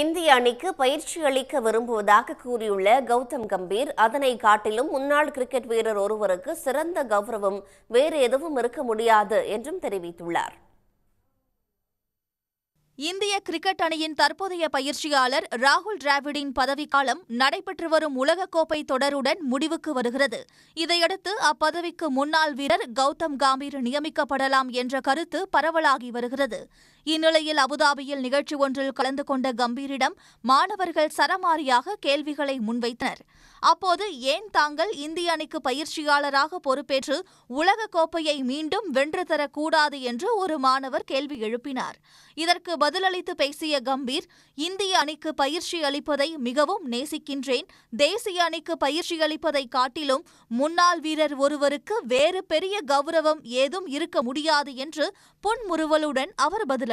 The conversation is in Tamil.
இந்திய அணிக்கு பயிற்சி அளிக்க விரும்புவதாக கூறியுள்ள கௌதம் கம்பீர் அதனை காட்டிலும் முன்னாள் கிரிக்கெட் வீரர் ஒருவருக்கு சிறந்த கௌரவம் வேறு எதுவும் இருக்க முடியாது என்றும் தெரிவித்துள்ளார். இந்திய கிரிக்கெட் அணியின் தற்போதைய பயிற்சியாளர் ராகுல் டிராவிடின் பதவிக்காலம் நடைபெற்று வரும் உலகக்கோப்பை தொடருடன் முடிவுக்கு வருகிறது. இதையடுத்து அப்பதவிக்கு முன்னாள் வீரர் கௌதம் காம்பீர் நியமிக்கப்படலாம் என்ற கருத்து பரவலாகி வருகிறது. இந்நிலையில் அபுதாபியில் நிகழ்ச்சி ஒன்றில் கலந்து கொண்ட கம்பீரிடம் மாணவர்கள் சரமாரியாக கேள்விகளை முன்வைத்தனர். அப்போது ஏன் தாங்கள் இந்திய அணிக்கு பயிற்சியாளராக பொறுப்பேற்று உலகக் கோப்பையை மீண்டும் வென்று தரக்கூடாது என்று ஒரு மாணவர் கேள்வி எழுப்பினார். இதற்கு பதிலளித்து பேசிய கம்பீர் இந்திய அணிக்கு பயிற்சி அளிப்பதை மிகவும் நேசிக்கின்றேன். தேசிய அணிக்கு பயிற்சி அளிப்பதை காட்டிலும் முன்னாள் வீரர் ஒருவருக்கு வேறு பெரிய கௌரவம் ஏதும் இருக்க முடியாது என்று புன்முறுவலுடன் அவர் பதிலளித்தார்.